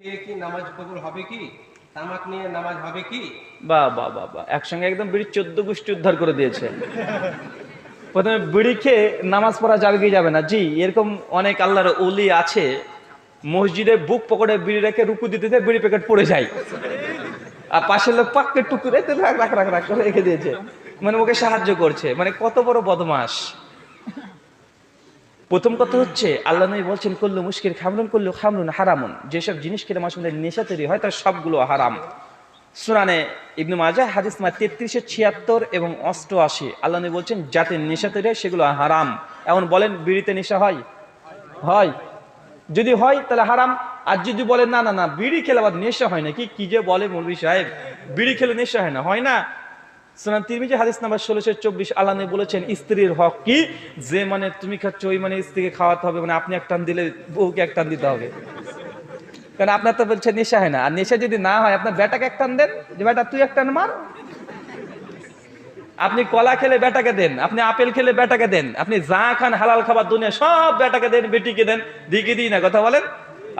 কি নামাজ হবে কি? নিয়ে নামাজ হবে কি? বা বা বা বা। একসঙ্গে একদম চোদ্দ উদ্ধার করে দিয়েছে। প্রথমে নামাজ পড়া যাবে না। জি, এরকম অনেক আছে। মসজিদে বুক পকেটে বিড়ি রেখে রুকু দিতে বিড়ি প্যাকেট পড়ে যায়। আর পাশের লোক পাক্কে টুকু রেখে রাখ রাখ রাখ, রেখে দিয়েছে। মানে ওকে সাহায্য করছে। মানে কত বড় বদমাস প্রথম কথা হচ্ছে, আল্লাহ নবী বলছেন করল মুশকিল খামরুন করল খামরুন হারামুন। যেসব জিনিস খেলে মধ্যে নেশা তৈরি হয়, তার সবগুলো হারাম। সুরানে ইবনু মাজা হাদিস মা তেত্রিশে ছিয়াত্তর এবং অষ্টআশি। আল্লাহ নবী বলছেন যাতে নেশা তৈরি হয়, সেগুলো হারাম। এমন বলেন, বিড়িতে নেশা হয়? হয়। যদি হয়, তাহলে হারাম। আর যদি বলেন, না না না, বিড়ি খেলে আবার নেশা হয় না কি কি যে বলে মৌলভী সাহেব, বিড়ি খেলে নেশা হয় না। হয় না? সুনান তিরমিজি, হাদিস নাম্বার ষোলোশো চব্বিশ বলেছেন, স্ত্রীর হক কি? যে মানে তুমি খাচ্ছ, ওই মানে স্ত্রীকে খাওয়াতে হবে মানে আপনি দিলে বউকে দিতে হবে। কারণ আপনার তো বলছে নেশা হয় না। আর নেশা যদি না হয়, আপনার বেটাকে দেন? যে বেটা, তুই মার। আপনি কলা খেলে বেটাকে দেন, আপনি আপেল খেলে বেটাকে দেন, আপনি যা খান হালাল খাবার দুনিয়া সব বেটাকে দেন, বেটিকে দেন, দিকে দিই না, কথা বলেন?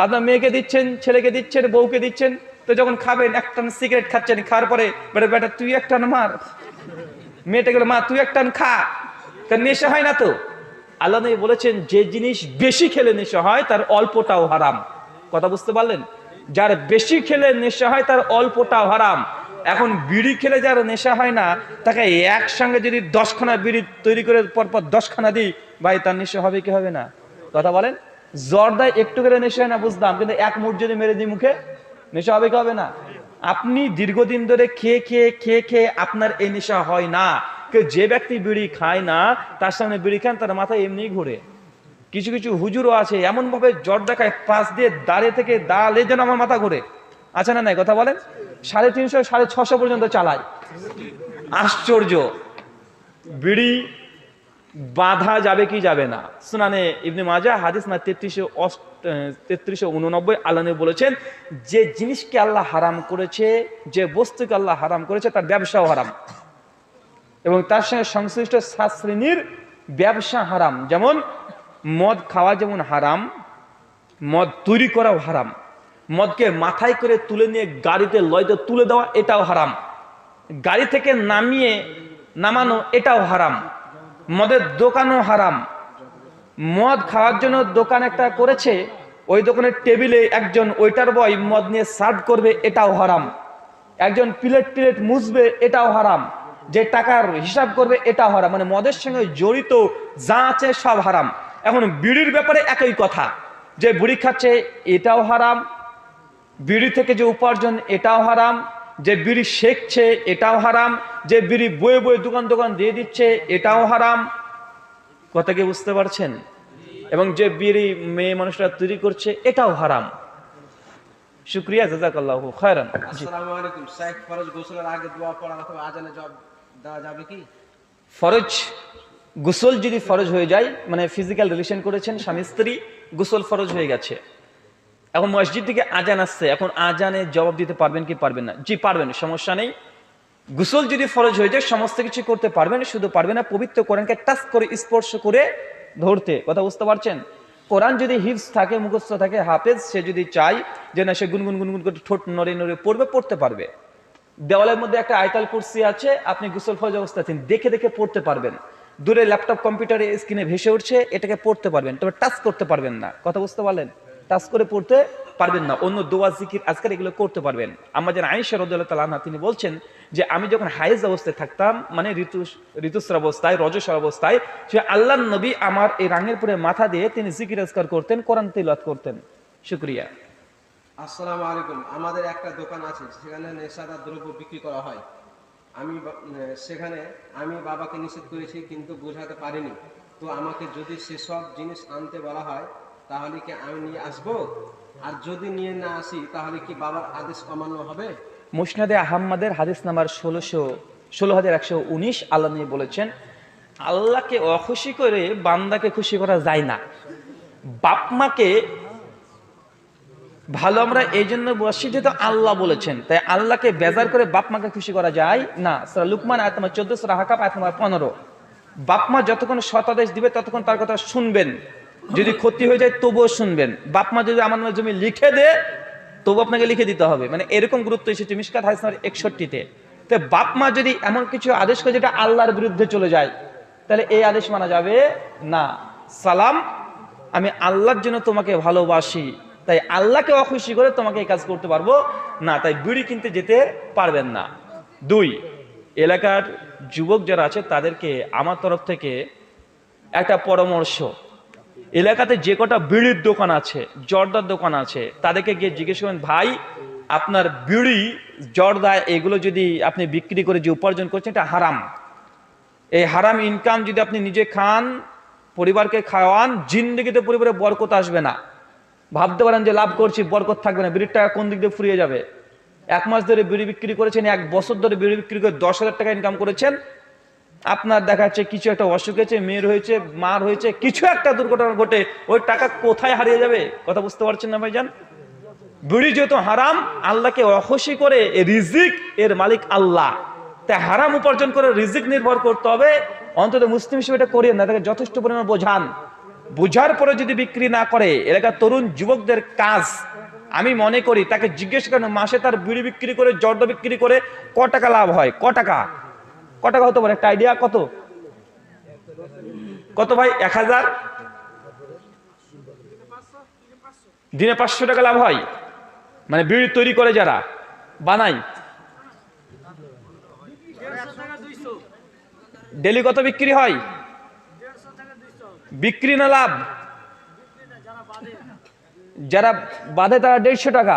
আপনার মেয়েকে দিচ্ছেন, ছেলেকে দিচ্ছেন, বউকে দিচ্ছেন তো যখন খাবেন, এক টান সিগারেট খাচ্ছেন, খাওয়ার পরে বেটা বেটা, তুই এক টান মার। মেয়েটা গেলো মা, তুই এক টান খা। কারণ নেশা হয় না তো। আল্লাহ নবী বলেছেন, যে জিনিস বেশি খেলে নেশা হয়, তার অল্পটাও হারাম। কথা বুঝতে পারলেন? যার বেশি খেলে নেশা হয়, তার অল্পটাও হারাম। এখন বিড়ি খেলে যার নেশা হয় না, তাকে একসঙ্গে যদি দশখানা বিড়ি তৈরি করে, পরপর দশখানা দিই, ভাই, তার নেশা হবে কি হবে না? কথা বলেন? জর্দায় একটু করে নেশা হয় না বুঝতাম কিন্তু এক মুঠ যদি মেরে দিই মুখে নেশা হবে কি হবে না? আপনি দীর্ঘদিন ধরে খেয়ে খেয়ে খেয়ে খেয়ে আপনার এই নেশা হয় না। যে ব্যক্তি বিড়ি খায় না, তার সামনে বিড়ি খান, তার মাথায় এমনি ঘুরে। কিছু কিছু হুজুরও আছে এমন ভাবে জ্বর দেখায়, পাশ দিয়ে দাঁড়িয়ে থেকে দাঁড়ালে যেন আমার মাথা ঘুরে। আছে না নাই কথা বলেন? সাড়ে তিনশো, সাড়ে ছশো পর্যন্ত চালায়। আশ্চর্য। বিড়ি বাধা যাবে কি যাবে না। সুনানে ইবনে মাজা হাদিস না তেত্রিশে অষ্ট, তেত্রিশে উননব্বই আল্লাহ বলেছেন, যে জিনিসকে আল্লাহ হারাম করেছে, যে বস্তুকে আল্লাহ হারাম করেছে, তার ব্যবসাও হারাম। এবং তার সঙ্গে সংশ্লিষ্ট সাত শ্রেণির ব্যবসা হারাম। যেমন, মদ খাওয়া যেমন হারাম, মদ তৈরি করাও হারাম, মদকে মাথায় করে তুলে নিয়ে গাড়িতে লয়তে তুলে দেওয়া এটাও হারাম, গাড়ি থেকে নামিয়ে নামানো এটাও হারাম। মদের দোকানও হারাম। মদ খাওয়ার জন্য দোকান একটা করেছে, ওই দোকানের টেবিলে একজন ওয়েটার বয় মদ নিয়ে সার্ভ করবে, এটাও হারাম। একজন প্লেট প্লেট মুছবে, এটাও হারাম। যে টাকার হিসাব করবে, এটাও হারাম। মানে মদের সঙ্গে জড়িত যা আছে সব হারাম। এখন বিড়ির ব্যাপারে একই কথা, যে বুড়ি খাচ্ছে, এটাও হারাম। বিড়ি থেকে যে উপার্জন, এটাও হারাম। যে বিড়ি শেখছে এটাও হারাম যে বিড়ি বয়ে বয়ে দোকান দোকান দিয়ে দিচ্ছে এটাও হারাম। কথা কি বুঝতে পারছেন? এবং যে বিড়ি মেয়ে মানুষরা তৈরি করছে এটাও হারাম। শুক্রিয়া জাজাকাল্লাহ খায়রান। আসসালামু আলাইকুম। শেখ ফরজ গোসলের আগে দোয়া পড়া অথবা আজানে জবাব দেওয়া যাবে কি? ফরজ গোসল যদি ফরজ হয়ে যায় মানে ফিজিক্যাল রিলেশন করেছেন স্বামী স্ত্রী গোসল ফরজ হয়ে গেছে। এখন মসজিদ থেকে আজান আসছে, এখন আজানে জবাব দিতে পারবেন কি পারবেন না? জি, পারবেন, সমস্যা নেই। গুসল যদি ফরজ হয়ে যায়, সমস্ত কিছু করতে পারবেন, শুধু পারবেন না, পবিত্র কোরআনকে টাচ করে, স্পর্শ করে ধরতে। কথা বুঝতে পারছেন? কোরআন যদি হিপস থাকে, মুখস্থ থাকে, হাফেজ, সে যদি চায় যে না, সে গুনগুন গুনগুন করে ঠোঁট নড়ে নড়ে পড়বে, পড়তে পারবে। দেওয়ালের মধ্যে একটা আয়তাল কুর্সি আছে, আপনি গুসল ফরজ অবস্থা আছেন, দেখে দেখে পড়তে পারবেন। দূরে ল্যাপটপ কম্পিউটারে স্ক্রিনে ভেসে উঠছে, এটাকে পড়তে পারবেন, তবে টাচ করতে পারবেন না। কথা বুঝতে পারলেন? টাচ করে পড়তে পারবেন না। অন্য দোয়া, জিকির আজকাল এগুলো করতে পারবেন। আমাদের আয়েশা রদুল্লাহ তালা তিনি বলছেন যে, আমি যখন হায়েজ অবস্থায় থাকতাম মানে ঋতু ঋতুস্র অবস্থায়, রজস্বর অবস্থায়, সে আল্লাহ নবী আমার এই রাঙের পরে মাথা দিয়ে তিনি জিকির আজকার করতেন, কোরআন তিলাত করতেন। শুক্রিয়া। আসসালামু আলাইকুম। আমাদের একটা দোকান আছে সেখানে নেশাদার দ্রব্য বিক্রি করা হয়। আমি সেখানে আমি বাবাকে নিষেধ করেছি, কিন্তু বোঝাতে পারিনি। তো আমাকে যদি সেসব জিনিস আনতে বলা হয় তাহলে কি আমি নিয়ে আসব? আর যদি নিয়ে না আসি, তাহলে কি বাবার আদেশ অমান্য হবে? মুসনাদে আহম্মদের হাদিস নাম্বার ষোলোশো, ষোলো হাজার একশো উনিশ আল্লাহ নিয়ে বলেছেন, আল্লাহকে অখুশি করে বান্দাকে খুশি করা যায় না। বাপ মাকে ভালো আমরা এই জন্য বসি যেহেতু আল্লাহ বলেছেন, তাই আল্লাহকে বেজার করে বাপ মাকে খুশি করা যায় না। সুরা লুকমান, আয়াত নম্বর চোদ্দ, সুরা হাকাপ আয়াত নম্বর পনেরো। বাপ মা যতক্ষণ শতাদেশ দিবে, ততক্ষণ তার কথা শুনবেন। যদি ক্ষতি হয়ে যায় তবুও শুনবেন। বাপ মা যদি আমার জমি লিখে দে তবু আপনাকে লিখে দিতে হবে। মানে এরকম গুরুত্ব এসেছে মিসকাত হাইসনার একষট্টিতে। তো বাপ মা যদি এমন কিছু আদেশ করে যেটা আল্লাহর বিরুদ্ধে চলে যায়, তাহলে এই আদেশ মানা যাবে না। সালাম, আমি আল্লাহর জন্য তোমাকে ভালোবাসি। তাই আল্লাহকে অখুশি করে তোমাকে এই কাজ করতে পারব না। তাই বিড়ি কিনতে যেতে পারবেন না। দুই, এলাকার যুবক যারা আছে তাদেরকে আমার তরফ থেকে একটা পরামর্শ। এলাকাতে যে কটা বিড়ির দোকান আছে, জর্দার দোকান আছে, তাদেরকে গিয়ে জিজ্ঞেস করেন ভাই, আপনার বিড়ি, জর্দা, এগুলো যদি আপনি বিক্রি করে যে উপার্জন করছেন, এটা হারাম। এই হারাম ইনকাম যদি আপনি নিজে খান, পরিবারকে খাওয়ান, জিন্দগিতে পরিবারে বরকত আসবে না। ভাবতে পারেন যে লাভ করছি, বরকত থাকবে না, বিড়ির টাকা কোন দিক দিয়ে ফুরিয়ে যাবে? এক মাস ধরে বিড়ি বিক্রি করেছেন, এক বছর ধরে বিড়ি বিক্রি করে দশ হাজার টাকা ইনকাম করেছেন আপনার দেখা যাচ্ছে কিছু একটা অসুখ হয়েছে, মেয়ের হয়েছে, মার হয়েছে, কিছু একটা দুর্ঘটনা ঘটে, ওই টাকা কোথায় হারিয়ে যাবে? কথা বুঝতে পারছেন না ভাইজান? বিড়ি যেহেতু হারাম, আল্লাহকে অখসি করে রিজিক এর মালিক আল্লাহ। তাই হারাম উপার্জন করে রিজিক নির্ভর করতে হবে। অন্তত মুসলিম হিসেবে এটা করিয়ে না, তাকে যথেষ্ট পরিমাণ বোঝান। বোঝার পরে যদি বিক্রি না করে, এলাকার তরুণ যুবকদের কাজ, আমি মনে করি তাকে জিজ্ঞেস করেন, মাসে তার বিড়ি বিক্রি করে, জর্দ বিক্রি করে ক টাকা লাভ হয়? ক টাকা? টাকা হতে পারে? একটা আইডিয়া কত? কত ভাই? এক হাজার? দিনে পাঁচশো টাকা লাভ হয়। মানে বিড়ি তৈরি করে যারা বানাই ডেলি কত বিক্রি হয়? বিক্রি না লাভ? যারা বাঁধে তারা দেড়শো টাকা।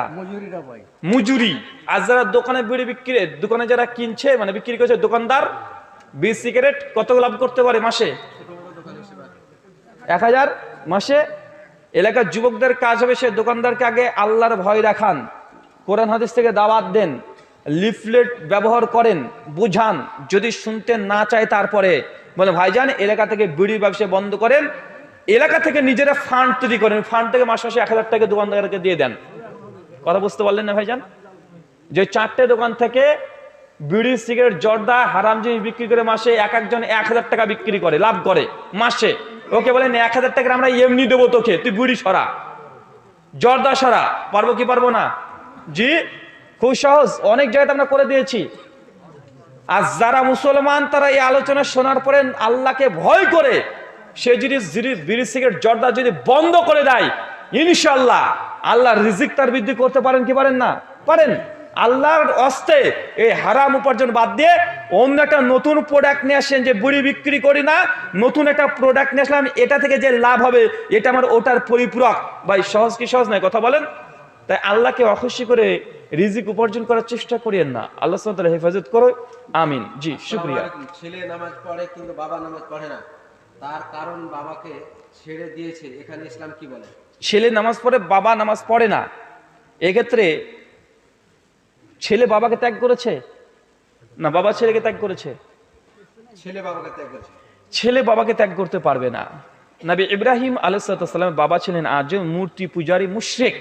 মজুরি। আর যারা দোকানে বিড়ি বিক্রি দোকানে যারা কিনছে মানে বিক্রি করছে দোকানদার বিশ সিগারেট কত লাভ করতে পারে মাসে? এক হাজার মাসে এলাকার যুবকদের কাজ হবে সে দোকানদারকে আগে আল্লাহর ভয় রাখান কোরআন হাদিস থেকে দাওয়াত দেন লিফলেট ব্যবহার করেন বুঝান যদি শুনতে না চায় তারপরে। বলে ভাইজান এলাকা থেকে বিড়ি ব্যবসা বন্ধ করেন এলাকা থেকে নিজেরা ফান্ড তৈরি করেন। ফান্ড থেকে মাসে মাসে এক হাজার টাকা দোকানদারকে দিয়ে দেন। কথা বুঝতে পারলেন না, ভাইজান? যে চারটে দোকান থেকে বিড়ি, সিগারেট, জর্দা, হারাম জিনিস বিক্রি করে মাসে এক একজন এক হাজার টাকা বিক্রি করে, লাভ করে, মাসে। ওকে বলেন, এক হাজার টাকা আমরা এমনি দেবো তোকে, তুই বিড়ি সরা। জর্দা সরা, পারব কি পারব না? জি, খুব সহজ, অনেক জায়গাতে আমরা করে দিয়েছি। আর যারা মুসলমান, তারা এই আলোচনা শোনার পরে আল্লাহকে ভয় করে সে যদি বিড়ি, সিগারেট, জর্দা যদি বন্ধ করে দেয় ইনশাল্লাহ আল্লাহ রিজিক তার বৃদ্ধি করতে পারেন কি পারেন না? পারেন। আল্লাহর অস্তে এই হারাম উপার্জন বাদ দিয়ে অন্য একটা নতুন প্রোডাক্ট নিয়ে আসেন যে বুড়ি বিক্রি করি না, নতুন একটা প্রোডাক্ট নিয়ে আসলাম, এটা থেকে যে লাভ হবে, এটা আমার ওটার পরিপূরক। ভাই, সহজ কি সহজ নয়? কথা বলেন। তাই আল্লাহকে অখুশি করে রিজিক উপার্জন করার চেষ্টা করিয়েন না। আল্লাহ হেফাজত করো আমিন। জি, শুক্রিয়া। ছেলে নামাজ পড়ে কিন্তু বাবা নামাজ পড়ে না। তার কারণ বাবাকে ছেড়ে দিয়েছে। এখানে ইসলাম কি বলে? ছেলে নামাজ পড়ে বাবা নামাজ পড়ে না। এক্ষেত্রে ছেলে বাবাকে ত্যাগ করেছে? না বাবা ছেলেকে ত্যাগ করেছে। ছেলে বাবাকে ত্যাগ করেছে। ছেলে বাবাকে ত্যাগ করতে পারবে না। নবী ইব্রাহিম আলাইসালামের বাবা ছিলেন আজ মূর্তি পূজারী মুশরেক।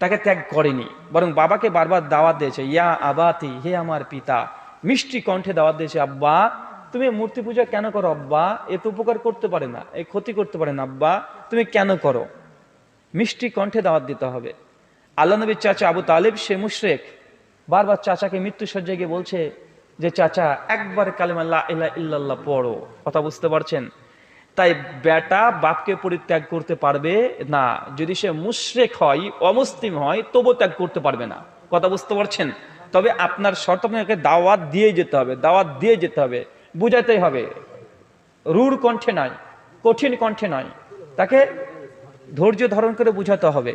তাকে ত্যাগ করেনি। বরং বাবাকে বারবার দাওয়াত দিয়েছে ইয়া আবাতি হে আমার পিতা। মিষ্টি কণ্ঠে দাওয়াত দিয়েছে আব্বা তুমি মূর্তি পূজা কেন করো? আব্বা, এ তো উপকার করতে পারে না, এ ক্ষতি করতে পারে না, আব্বা। তুমি কেন করো? মিষ্টি কণ্ঠে দাওয়াত দিতে হবে। আল্লাহ নবীর চাচা আবু তালেব, সে মুশরেক, বারবার চাচাকে মৃত্যু সজ্জায় গিয়ে বলছে যে, চাচা, একবার কালিমাল্লাহ ইল্লা ইল্লাল্লাহ পড়ো। কথা বুঝতে পারছেন? তাই বেটা বাপকে পরিত্যাগ করতে পারবে না। যদি সে মুশরেক হয়, অমুসলিম হয় তবু ত্যাগ করতে পারবে না। কথা বুঝতে পারছেন? তবে আপনার শর্ত আপনাকে দাওয়াত দিয়ে যেতে হবে, দাওয়াত দিয়ে যেতে হবে। বুঝাতেই হবে। রূঢ় কণ্ঠে নয়, কঠিন কণ্ঠে নয়। তাকে ধৈর্য ধারণ করে বুঝাতে হবে।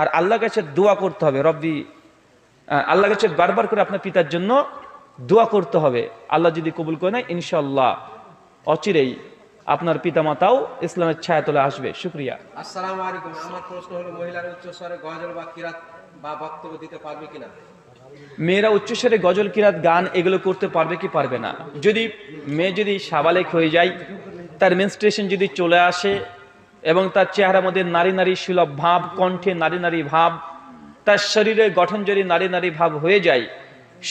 আর আল্লাহ কাছে দোয়া করতে হবে। রব্বি আল্লাহ কাছে বারবার করে আপনার পিতার জন্য দোয়া করতে হবে। আল্লাহ যদি কবুল করে নেয় ইনশাল্লাহ অচিরেই আপনার পিতামাতাও ইসলামের ছায়াতলে আসবে। শুক্রিয়া। আসসালামু আলাইকুম। আমার প্রশ্ন হলো, মহিলার উচ্চস্বরে গজল বা কিরাত বা বক্তব্য দিতে পারবে কিনা? মেয়েরা উচ্চস্বরে গজল কিরাত, গান এগুলো করতে পারবে কি পারবে না। যদি মেয়ে যদি সাবালেক হয়ে যায়, তার মেনস্ট্রেশন যদি চলে আসে এবং তার চেহারার মধ্যে নারী নারী সুলভ ভাব, কণ্ঠে নারী নারী ভাব, তার শরীরের গঠন যদি নারী নারী ভাব হয়ে যায়,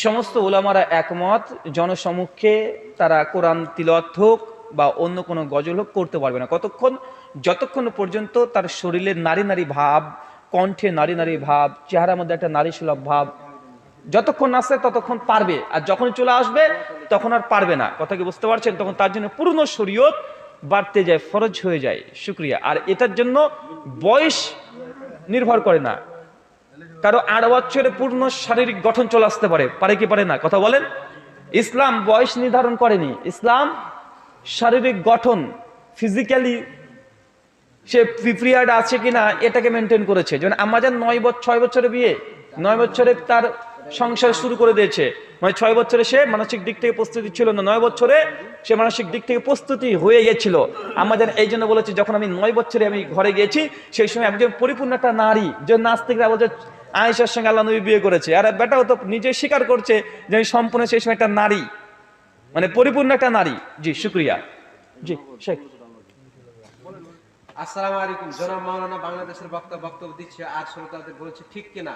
সমস্ত ওলামারা একমত, জনসমক্ষে তারা কোরআন তিলত হোক বা অন্য কোনো গজল হোক করতে পারবে না। কতক্ষণ? যতক্ষণ পর্যন্ত তার শরীরের নারী নারী ভাব, কণ্ঠে নারী নারী ভাব, চেহারার মধ্যে একটা নারী সুলভ ভাব যতক্ষণ আসে ততক্ষণ পারবে। আর যখন চলে আসবে, তখন আর পারবে না। কথা কি বুঝতে পারছেন? তখন তার জন্য পূর্ণ শরীয়ত বাড়তে যায়, ফরজ হয়ে যায়। শুক্রিয়া। আর এটার জন্য বয়স নির্ভর করে না। কারও আট বছরে পূর্ণ শারীরিক গঠন চলে আসতে পারে। পারে কি পারে না? কথা বলেন। ইসলাম বয়স নির্ধারণ করেনি। ইসলাম শারীরিক গঠন ফিজিক্যালি সে পিরিয়ড আছে কিনা, এটাকে মেনটেন করেছে। যেমন আমাদের নয় বছর, ছয় বছরে বিয়ে, নয় বছরে তার সংসার শুরু করে দিয়েছে। মানে ছয় বছরে সে মানসিক দিক থেকে প্রস্তুতি ছিল না, নয় বছরে সে মানসিক দিক থেকে প্রস্তুতি হয়ে গেছিল আমাদের এই জন্য বলেছে, যখন আমি নয় বছরে আমি ঘরে গিয়েছি, সেই সময় একজন পরিপূর্ণ একটা নারী, যে নাস্তিকরা বলছে, আয়েশার সঙ্গে আল্লাহ নবী বিয়ে করেছে। আর বেটাও তো নিজে স্বীকার করছে যে আমি সম্পূর্ণ সেই সময় একটা নারী। মানে পরিপূর্ণ একটা নারী। জি, শুক্রিয়া। জি, শেখ। আসসালামু আলাইকুম। জনাব মাওলানা বাংলাদেশের বক্তা বক্তব্য দিচ্ছে, আর শ্রোতাদের বলছে, ঠিক কিনা?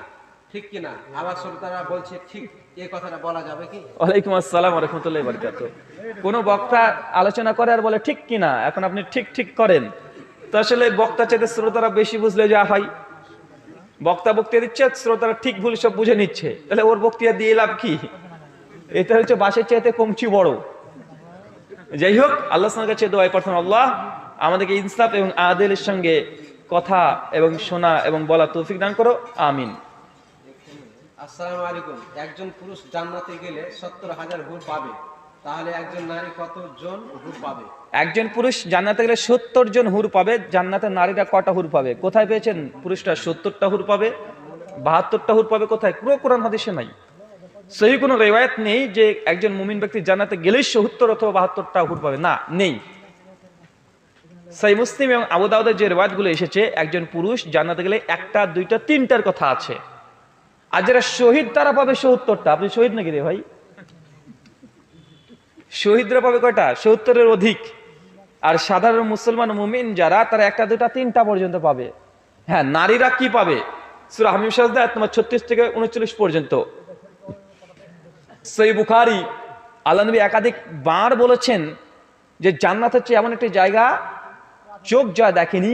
ঠিক কিনা? আবার শ্রোতারা বলছে, ঠিক এই কথাটা বলা যাবে কি? ওয়ালাইকুম আসসালাম রহমতুল্লাহ বারকাত। কোন বক্তা আলোচনা করে আর বলে, ঠিক কিনা? এখন আপনি ঠিক ঠিক করেন। তো আসলে বক্তা চাইতে শ্রোতারা বেশি বুঝলে যা হয় বক্তা বক্তৃতা দিচ্ছে, শ্রোতারা ঠিক ভুল সব বুঝে নিচ্ছে। তাহলে ওর বক্তৃতা দিয়ে লাভ কি? এটা হচ্ছে বাসের চাইতে কমছি বড়। যাই হোক আল্লাহ কাছে দোয়াই প্রথম আল্লাহ। আমাদেরকে ইনসাফ এবং আদেলের সঙ্গে কথা এবং শোনা এবং বলা তৌফিক দান করো। আমিন। আসসালামু আলাইকুম। একজন পুরুষ জান্নাতে গেলে সত্তর হাজার হুর পাবে। তাহলে একজন নারী কতজন হুর পাবে? একজন পুরুষ জান্নাতে গেলে সত্তর জন হুর পাবে, জান্নাতের নারীরা কটা হুর পাবে? কোথায় পেয়েছেন পুরুষটা সত্তরটা হুর পাবে? বাহাত্তরটা হুর পাবে কোথায়? পুরো কোরআন হাদিসে নাই। সেই কোনো রেওয়ায়ত নেই যে একজন মুমিন ব্যক্তি জান্নাতে গেলেই সত্তর অথবা বাহাত্তরটা হুর পাবে। না, নেই। সাই মুসলিম এবং আবু দাউদের যে রেওয়ায়তগুলো এসেছে, একজন পুরুষ জান্নাতে গেলে একটা, দুইটা, তিনটার কথা আছে। আর যারা শহীদ, তারা পাবে সত্তরটা। আপনি শহীদ নাকি রে ভাই? শহীদরা পাবে কয়টা? সত্তরের অধিক। আর সাধারণ মুসলমান মুমিন যারা, তারা একটা, দুটা, তিনটা পর্যন্ত পাবে। হ্যাঁ নারীরা কি পাবে? সুরা হামিম সাজদা তোমার ছত্রিশ থেকে উনচল্লিশ পর্যন্ত। সই বুখারি, আল্লাহ নবী একাধিক বার বলেছেন যে জান্নাত হচ্ছে এমন একটি জায়গা চোখ যা দেখেনি,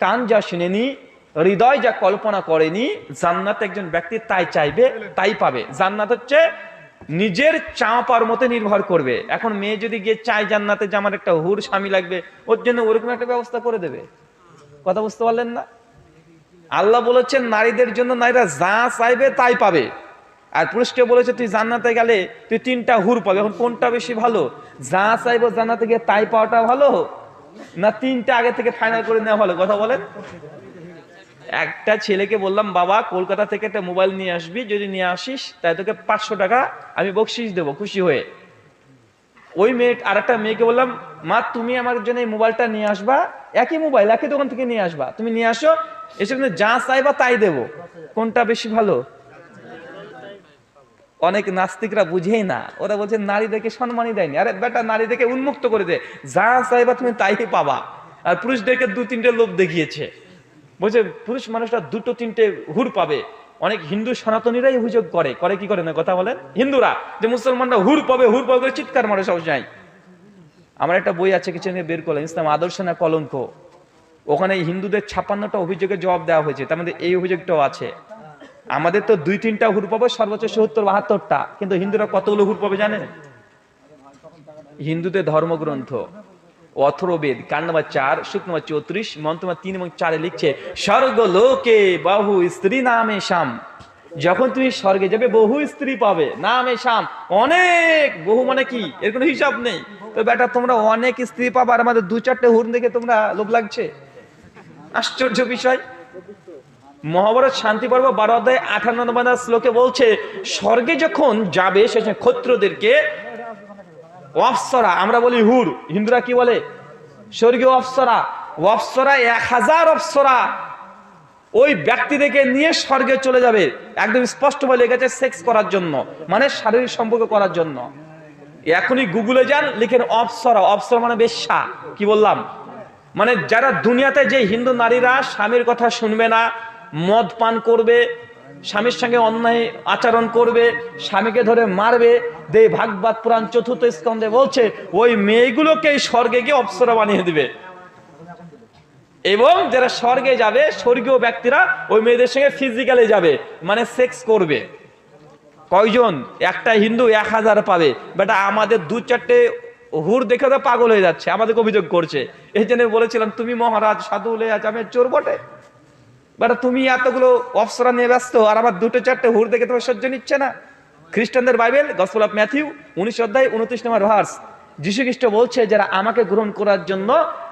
কান যা শুনেনি হৃদয় যা কল্পনা করেনি, জান্নাত একজন ব্যক্তি তাই চাইবে, তাই পাবে। জান্নাত হচ্ছে নিজের চাঁপার মতে নির্ভর করবে। এখন মেয়ে যদি গিয়ে চায় জান্নাতে যে আমার একটা হুর স্বামী লাগবে, ওর জন্য ওরকম একটা ব্যবস্থা করে দেবে। কথা বুঝতে পারলেন না? আল্লাহ বলেছেন, নারীদের জন্য নারীরা যা চাইবে তাই পাবে। আর পুরুষকে বলেছে, তুই জান্নাতে গেলে তুই তিনটা হুর পাবে। এখন কোনটা বেশি ভালো? যা চাইব জান্নাতে গিয়ে তাই পাওয়াটা ভালো, না তিনটা আগে থেকে ফাইনাল করে নেওয়া ভালো? কথা বলেন। একটা ছেলেকে বললাম, বাবা, কলকাতা থেকে একটা মোবাইল নিয়ে আসবি, যদি নিয়ে আসিস তাই তোকে পাঁচশো টাকা আমি বকশিস দেবো, খুশি হয়ে। ওই মেয়ে আর একটা মেয়েকে বললাম, মা, তুমি আমার জন্য এই মোবাইলটা নিয়ে আসবা, একই মোবাইল, একই দোকান থেকে নিয়ে আসবা, তুমি নিয়ে আসো এসে কিন্তু যা চাইবা তাই দেবো, কোনটা বেশি ভালো? অনেক নাস্তিকরা বুঝেই না, ওরা বলছে, নারীদেরকে সম্মানই দেয়নি। আরে বেটা, নারীদেরকে উন্মুক্ত করে দে, যা চাইবা তুমি তাই পাবা। আর পুরুষদেরকে দু তিনটে লোভ দেখিয়েছে। বলছে পুরুষ মানুষরা দুটো তিনটে হুর পাবে। অনেক হিন্দু সনাতনীরাই অভিযোগ করে। করে কি করে না, কথা বলেন? হিন্দুরা। যে মুসলমানরা হুর পাবে হুর পাবে করে চিৎকার মারে সব যায় আমার একটা বই আছে, কিছু নিয়ে বের করলাম ইসলাম আদর্শ না কলঙ্ক? ওখানে হিন্দুদের ছাপ্পান্নটা অভিযোগের জবাব দেওয়া হয়েছে। তার মধ্যে এই অভিযোগটাও আছে। আমাদের তো দুই তিনটা হুর পাবে, সর্বোচ্চ সত্তর, বাহাত্তরটা। কিন্তু হিন্দুরা কতগুলো হুর পাবে জানেন? হিন্দুদের ধর্মগ্রন্থ। অথর্ববেদ কাণ্ড নম্বর চার শুক্র নম্বর চৌত্রিশ মন্ত্র নম্বর তিন এবং চারে লিখছে স্বর্গ লোকে বাহু স্ত্রী নামে শাম যখন তুমি স্বর্গে যাবে, বহু স্ত্রী পাবে, নামে শাম অনেক, বহু মানে কি? এর কোনো হিসাব নেই। তো বেটা, তোমরা অনেক স্ত্রী পাবা আর আমাদের দু চারটে হুর দেখে তোমরা লোভ লাগছে? আশ্চর্য বিষয়। মহাভারত শান্তি পর্ব বারো অধ্যায় আঠান্ন নম্বর শ্লোকে বলছে, স্বর্গে যখন যাবে, সে ক্ষত্রদেরকে অপসরা আমরা বলি হুর। হিন্দুরা কি বলে? স্বর্গীয় অপসরা অপসরা এক হাজার অপসরা ওই ব্যক্তি ব্যক্তিদেরকে নিয়ে স্বর্গে চলে যাবে। একদম স্পষ্ট বলে গেছে সেক্স করার জন্য মানে শারীরিক সম্পর্ক করার জন্য। এখনই গুগলে যান, লিখেন অপসরা অপসরা মানে বেশ্যা, কি বললাম? মানে যারা দুনিয়াতে যে হিন্দু নারীরা স্বামীর কথা শুনবে না, মদ পান করবে স্বামীর সঙ্গে অন্যায় আচরণ করবে, স্বামীকে ধরে মারবে দে ভাগবত পুরাণ চতুর্থ স্কন্ধে বলছে, ওই মেয়েগুলোকে স্বর্গে গিয়ে অপসরা বানিয়ে দিবে। এবং যারা স্বর্গে যাবে, স্বর্গীয় ব্যক্তিরা ওই মেয়েদের সঙ্গে ফিজিক্যালি যাবে মানে সেক্স করবে। কয়জন? একটা হিন্দু এক হাজার পাবে। বেটা আমাদের দু চারটে হুর দেখে তো পাগল হয়ে যাচ্ছে, আমাদেরকে অভিযোগ করছে। এই জন্য বলেছিলাম, তুমি মহারাজ সাধু আজামের চোর বটে? বেটা, তুমি এতগুলো অপসরা নিয়ে ব্যস্ত, আর আমার দুটো চারটে হুর দেখে তোমার সহ্য নিচ্ছে না। খ্রিস্টানদের বাইবেল গসপল অফ ম্যাথিউ, উনিশ অধ্যায়, উনত্রিশ নম্বর ভার্স। যীশু খ্রিস্ট বলছে, যারা আমাকে গ্রহণ করার জন্য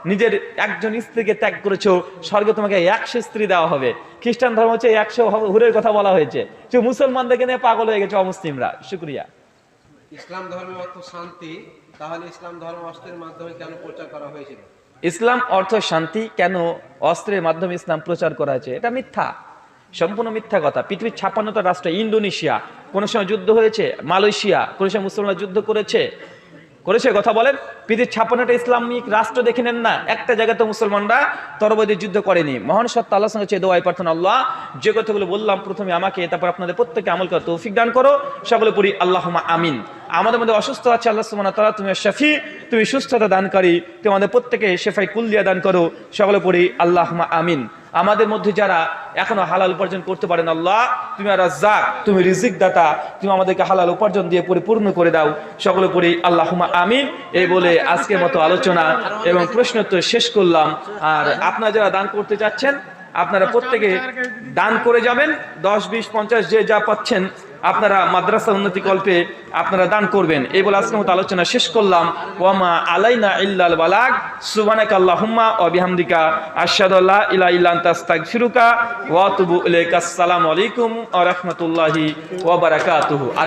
নিজের একজন স্ত্রীকে ত্যাগ করেছ, স্বর্গে তোমাকে একশো স্ত্রী দেওয়া হবে। খ্রিস্টান ধর্ম হচ্ছে একশো হুরের কথা বলা হয়েছে। যে মুসলমানদেরকে নিয়ে পাগল হয়ে গেছে অমুসলিমরা। শুক্রিয়া। ইসলাম ধর্মের অর্থ শান্তি, তাহলে ইসলাম ধর্ম অস্ত্রের মাধ্যমে কেন প্রচার করা হয়েছিল? ইসলাম অর্থ শান্তি কেন অস্ত্রের মাধ্যমে ইসলাম প্রচার করা হয়েছে? এটা মিথ্যা। সম্পূর্ণ মিথ্যা কথা। পৃথিবীর ছাপান্নটা রাষ্ট্র, ইন্দোনেশিয়া। কোন সময় যুদ্ধ হয়েছে? মালয়েশিয়া। কোন সময় মুসলমানরা যুদ্ধ করেছে? করেছে কথা বলেন। পৃথিবীর ছাপ্পান্নটা ইসলামিক রাষ্ট্র দেখে নেন না। একটা জায়গাতে মুসলমানরা তরবাদি যুদ্ধ করেনি। মহান সত্তা আল্লাহ সঙ্গে চেয়ে দোয়াই প্রার্থনা আল্লাহ। যে কথাগুলো বললাম প্রথমে আমাকে, তারপর আপনাদের প্রত্যেকে আমল করা তৌফিক দান করো। সকলে পড়ি আল্লাহ আমিন। আমাদের মধ্যে অসুস্থ আছে, আল্লাহ ওয়া তাআলা, তুমি শাফি, তুমি সুস্থতা দানকারী, তুমি আমাদের প্রত্যেকে শেফাই কুল্লিয়া দান করো, সকলে পড়ি আল্লাহ আমিন। আমাদের মধ্যে যারা এখনও হালাল উপার্জন করতে পারেন আল্লাহ, তুমি আর রাজ্জাক, তুমি রিজিক দাতা তুমি আমাদেরকে হালাল উপার্জন দিয়ে পরিপূর্ণ করে দাও, সকলে পড়ি আল্লাহ আমিন, এই বলে আজকের মতো আলোচনা এবং প্রশ্নোত্তর শেষ করলাম। আর আপনারা যারা দান করতে চাচ্ছেন, আপনারা প্রত্যেকে দান করে যাবেন, দশ, বিশ, পঞ্চাশ, যে যা পাচ্ছেন আপনারা মাদ্রাসা উন্নতি কল্পে আপনারা দান করবেন। এই বলে আজকে মতো আলোচনা শেষ করলাম। ওয়ামা আলাইনা ইল্লাল বালাক সুবানাক আল্লাহুম্মা ওয়া বিহামদিকা। আশহাদু ইলা ইল্লা আস্তাগফিরুকা ওয়া আতুবু ইলাইকা। আসসালামু আলাইকুম ওয়া রাহমাতুল্লাহি ওয়া বারাকাতুহু। আর